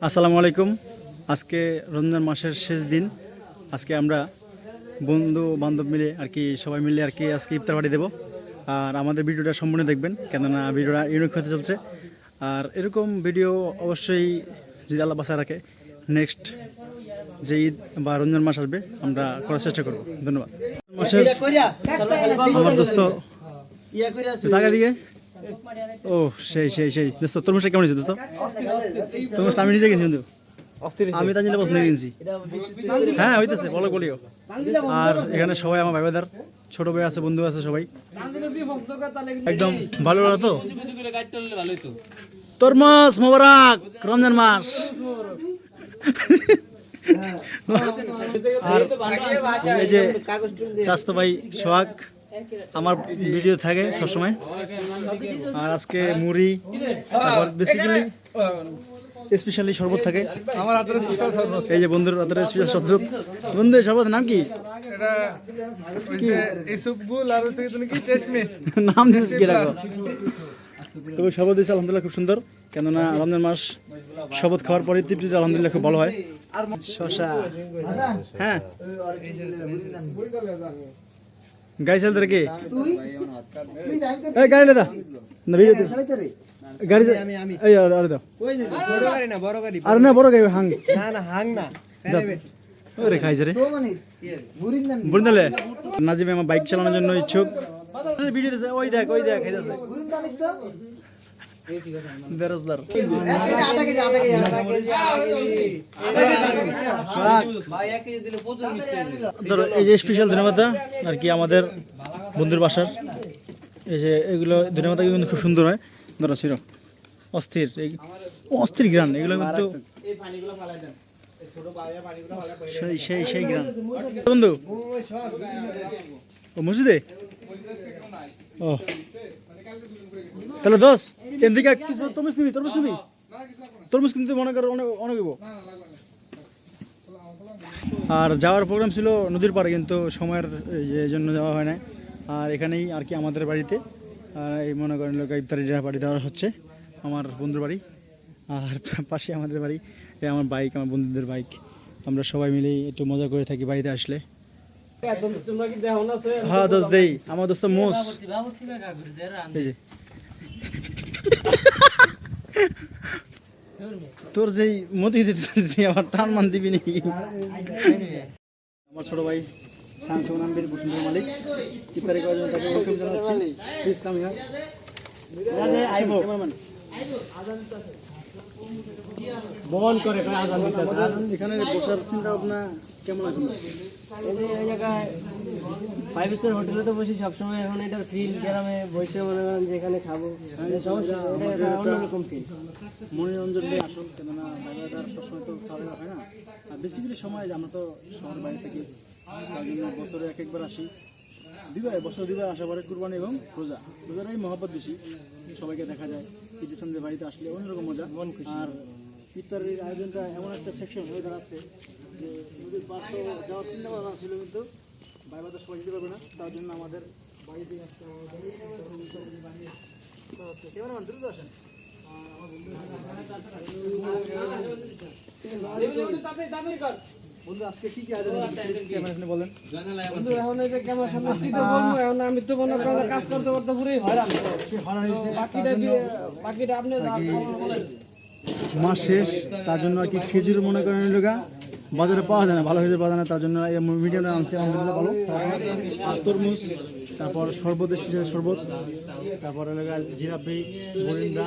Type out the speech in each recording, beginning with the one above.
আসসালামু আলাইকুম। আজকে রমজান মাসের শেষ দিন। আজকে আমরা বন্ধু বান্ধব মিলে আর কি সবাই মিলে আর কি আজকে ইফতার পার্টি দেবো। আর আমাদের ভিডিওটা সম্পূর্ণ দেখবেন কেননা ভিডিওটা ইউনিক হতে চলছে। আর এরকম ভিডিও অবশ্যই যদি আল্লাহ বাসায় রাখে নেক্সট যে ঈদ বা রমজান মাস আসবে আমরা করার চেষ্টা করব। ধন্যবাদ। মাসের আমার দোস্ত টাকা দিয়ে ও সেই সেই সেই। দোস্ত, তোর মাসে কেমন হয়েছে, দোস্ত? তোর মাসটা আমি নিজে কিনছি কিন্তু আমি তার জন্য পছন্দ কিনছি। হ্যাঁ হইতেছে, বলো বলিও। আর এখানে সবাই আমার ভাই ভাইদার ছোট ভাই আছে, বন্ধু আছে সবাই। একদম ভালো ভালো তো। তোর মাস মোবারক, রমজান মাস। আর এই যে চাস্তো ভাই সোহাগ, আমার ভিডিও থাকে সবসময়। আর আজকে মুড়ি তারপর বেসিক্যালি স্পেশালি শরবত থাকে। আমার হাতের স্পেশাল শরবত এই যে বন্ধুর হাতের স্পেশাল শরবত। বন্ধু শরবত শরবতের নাম কি? এটা ওই এই সুপগুল আর হচ্ছে তুমি কি টেস্ট মি নাম দিয়েছিস কি রাখো? তবে শরবত দিয়েছে আলহামদুলিল্লাহ খুব সুন্দর। কেননা রমজান মাস শরবত খাওয়ার পরে তৃপ্তিটা আলহামদুলিল্লাহ খুব ভালো হয়। শশা হ্যাঁ। গাড়ি চালতে কে এই গাড়ি লেদা না ভিডিও গাড়ি এই আরে দাও। বড় গাড়ি না বড় গাড়ি। আর না বড় গাড়ি হাং। না না হাং না। ওরে খাইছে রে। বুঝলে নাজিমে আমার বাইক চালানোর জন্য ইচ্ছুক। ভিডিও দিছে ওই দেখ ওই দেখ খাইতেছে বেরোজদার ধরো এই যে স্পেশাল ধন্যবাদ আর কি আমাদের বন্ধুর বাসার। এই যে এগুলো ধন্যবাদ কিন্তু খুব সুন্দর হয়। ধরো, ছিল। অস্থির। অস্থির গ্রান এগুলো কিন্তু সেই সেই বন্ধু, ও মসজিদে? ও। তাহলে দোষ এদিকে পিস তরমুজ নিবি তরমুজ নিবি? তরমুজ কিন্তু মনে করো অনেক অনেক আর যাওয়ার প্রোগ্রাম ছিল নদীর পাড়ে কিন্তু সময়ের এই জন্য যাওয়া হয় না আর এখানেই আর কি আমাদের বাড়িতে আর এই মনে করেন লোক ইফতারি পার্টি দেওয়া হচ্ছে আমার বন্ধুর বাড়ি। আর পাশে আমাদের বাড়ি এই আমার বাইক আমার বন্ধুদের বাইক আমরা সবাই মিলে একটু মজা করে থাকি বাড়িতে আসলে। হ্যাঁ দোস্ত দেই। আমার দোস্ত মোস। এই যে। তোর যেই মতি দিতেছি আমার টান মান দিবি নাকি আমার ছোট ভাই শামসু নামবীর বসুন্ধরা মালিক। ইফতারি করার জন্য তাকে ওয়েলকাম জানাচ্ছি। প্লিজ কাম হিয়ার ক্যামেরাম্যান বহন করে আজান এখানে বসার চিন্তা ভাবনা কেমন আছে? এই জায়গায় ফাইভ স্টার হোটেলে তো বসি সবসময় এখন এটার ফিল গ্রামে বসে মনে করেন যে এখানে খাব। এটা এটা অন্যরকম ফিল মনোরঞ্জন আসল কেননা বাইরেদার সবসময় তো খাওয়া হয় না। আর বেসিক্যালি সময় আমরা তো শহর বাইরে থেকে তার জন্য বছরে এক একবার আসি। দিবাই বছর দিবাই আসা পরে কুরবানি এবং রোজা রোজার এই মহব্বত বেশি। সবাইকে দেখা যায় ঈদের সন্ধ্যে বাড়িতে আসলে অন্যরকম মজা। মন আর ইফতারের আয়োজনটা এমন একটা সেকশন হয়ে দাঁড়াচ্ছে যে নদীর পাশ যাওয়ার চিন্তা ভাবনা ছিল কিন্তু বাইরে তো সবাই যেতে পারবে না তার জন্য আমাদের বাড়িতে আসতে ক্যামেরাম্যান দ্রুত আসেন। বন্ধু আজকে কি কি আয়োজন ক্যামেরা বলেন। কিন্তু এখন এই যে ক্যামেরার সামনে কি তো এখন আমি তো মনে করেন কাজ করতে করতে পুরোই হয়রান। বাকিটা আপনি বলেন মাস শেষ তার জন্য আর কি খেজুর মনে করেন লোকা? বাজারে পাওয়া যায় না ভালো খেজুর পাওয়া যায় না তার জন্য মিডিয়াম আনছে আলহামদুলিল্লাহ ভালো। তরমুজ তারপর শরবত স্পেশাল শরবত তারপর এলাকা জিরাপি বরিন্দা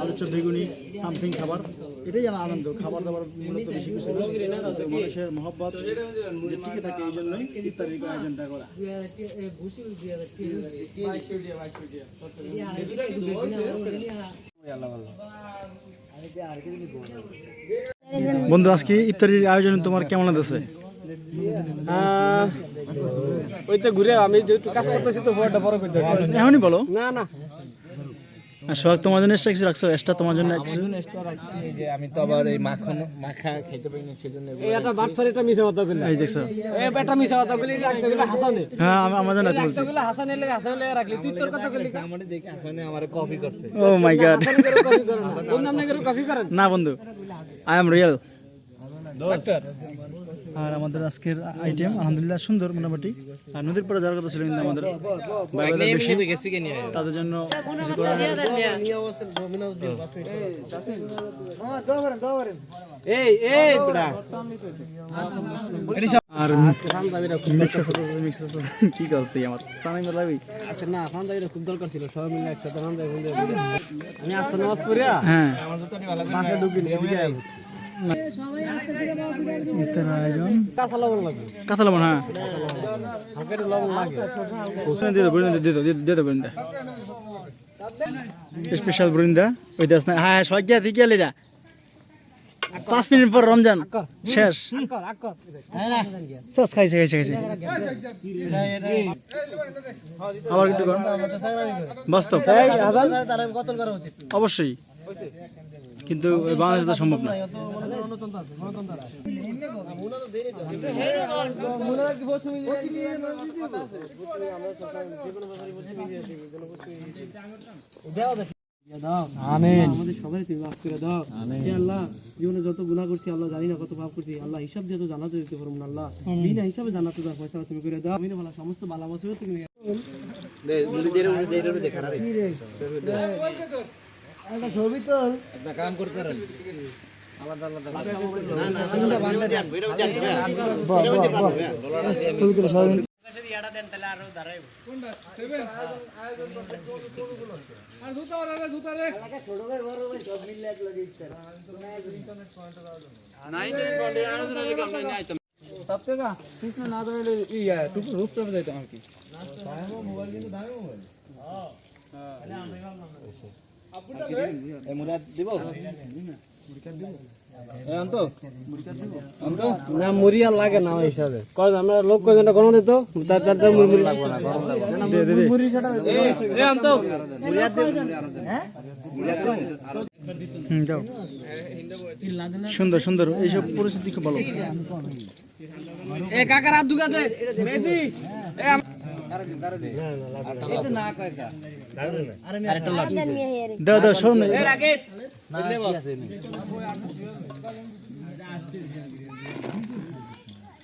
আলু চপ বেগুনি সামথিং খাবার। এটাই আমার আনন্দ খাবার দাবার মূলত বেশি কিছু মানুষের মহব্বত টিকে থাকে এই জন্যই ইফতারির আয়োজনটা করা। বন্ধু আজকে ইফতারির আয়োজন তোমার কেমন লাগছে ওই তো ঘুরে আমি যেহেতু কাজ করতেছি তো বড়টা বড় করতে এখনই বলো। না না। সোহাগ তোমার জন্য এক্সট্রা কিছু রাখছো? এক্সট্রা তোমার জন্য কিছু? আমি তো আবার এই মাখন মাখা খেতে পারি না সেজন্য এই একটা বাটফার একটা মিশা কথা বললি এই দেখছ। এই একটা মিশা কথা বললি রাখতে হাসানে। হ্যাঁ আমি- আমার জন্য বলছি রাখতে হাসানে লেগে হাসানে রাখলি। তুই তোর কথা বললি আমার দেখে আসলে আমার কপি করছে। ও মাই গড কপি করেন না। কোন নাম করে কপি করেন। না বন্ধু আই এম রিয়েল আর আমাদের আজকের আইটেম আলহামদুলিল্লাহ সুন্দর মোটামুটি। আর নদীর পরে যাওয়ার কথা ছিল কিন্তু আমাদের বাইরে বেশি। গেছি কে নিয়ে? তাদের জন্য কিছু করার আর আমার? আচ্ছা না খুব দরকার ছিল। সবাই মিলে একসাথে আমি আসতে নামাজ পড়িয়া হ্যাঁ। আইবো ইফতার আয়োজন। কাঁচা লবণ লাগবে কাঁথা লবণ হ্যাঁ। হালকা লবণ লাগে দিয়ে দেবো বরিন্দা দিয়ে দেবো দিয়ে দেবো বরিন্দা স্পেশাল বরিন্দা ওই দাস না হ্যাঁ সবাই গিয়া ঠিক গেলি না পাঁচ মিনিট পর রমজান শেষ। শেষ খাইছে খাইছে খাইছে। আবার একটু বাস্তব। অবশ্যই। কিন্তু বাংলাদেশে সম্ভব না। করে দাও। হে আল্লাহ যত গুনাহ করছি আল্লাহ জানি না কত পাপ করছি। আল্লাহ হিসাব দিয়ে তো জানাতে দিতে পারব না আল্লাহ। বিনা হিসাবে জানাতে দাও পয়সা তুমি করে দাও। আমি বলা সমস্ত ভালো বছর তুমি কাম করতে পারেন কৃষ্ণ না ধরে ইয়া টুকু রূপ টপে যাইতাম আর কি মুরাদ দিব অন্ত অন্ত না মুড়ি আর লাগে না হিসাবে। কয় আমরা লোক কয়জনটা গরম দিত? তার তার তার মুড়ি লাগবে না গরম লাগবে। না দে দে দে। মুড়ি সেটা এ অন্ত। হুম দাও সুন্দর সুন্দর। এইসব পরিস্থিতি খুব ভালো। এ কাকার হাত দুগাতে বেবি এ দাও দাও শোন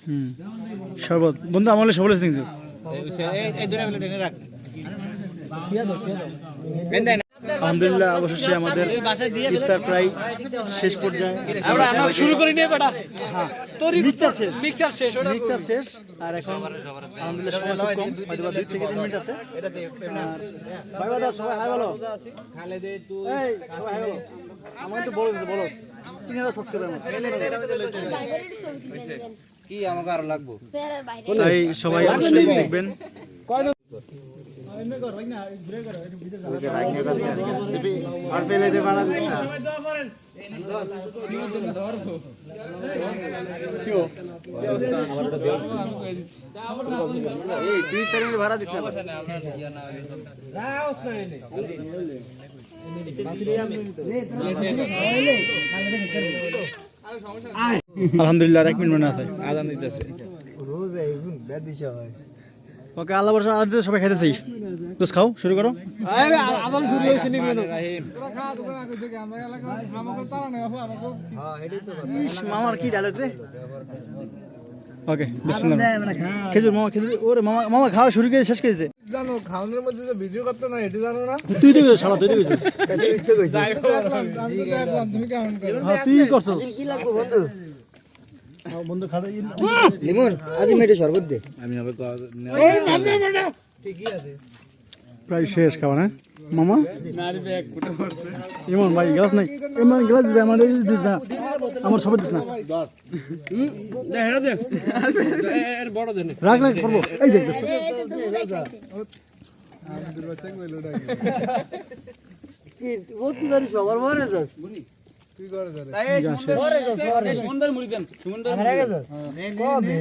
হুম শরবত বন্ধু আমার সব বলেছে কিন্তু আলহামদুলিল্লাহ অবশেষে আমাদের ইফতার প্রায় শেষ পর্যায়ে আমরা শুরু করি নি বেটা। তোরই মিক্সচার শেষ। মিক্সচার শেষ ওটা মিক্সচার শেষ। আর এখন আলহামদুলিল্লাহ সময় খুব কম হয়তো বা দুই থেকে তিন মিনিট আছে। ভাই বাদা সবাই হাই বলো। এই সবাই হাই বলো। আমার তো বলো বলো। তিন হাজার সাবস্ক্রাইবার কি আমাকে আরও লাগবো? তাই সবাই অবশ্যই দেখবেন। আলহামদুলিল্লাহ এক মিনিট মনে আছে। আদান দিতেছে। ওকে, আল্লাহ বর্ষা দিতে সবাই খাইতেছি। খাও, শুরু করো। মামার কি ওকে খেজুর, মামা, খেজুর, ওরে মামা মামা খাওয়া শুরু করে, শেষ করেছে। জানো খাওয়ানোর মধ্যে যে ভিডিও করতে না এটা জানো না? তুই শালা তুই তো তুমি কেমন করো হ্যাঁ তুই করছ। কি লাগবে বন্ধু খাবে। লিমন আজ মেটে শরবত দে। আমি হবে প্রায় শেষ খাওয়া না মামা? ইমন ভাই গ্লাস নাই। ইমন গ্লাস দিস আমার এই দিস না। আমার সবাই দিস না। রাখ রাখ করব এই দেখ মুড়ি দেন মুড়ি দেন। কবে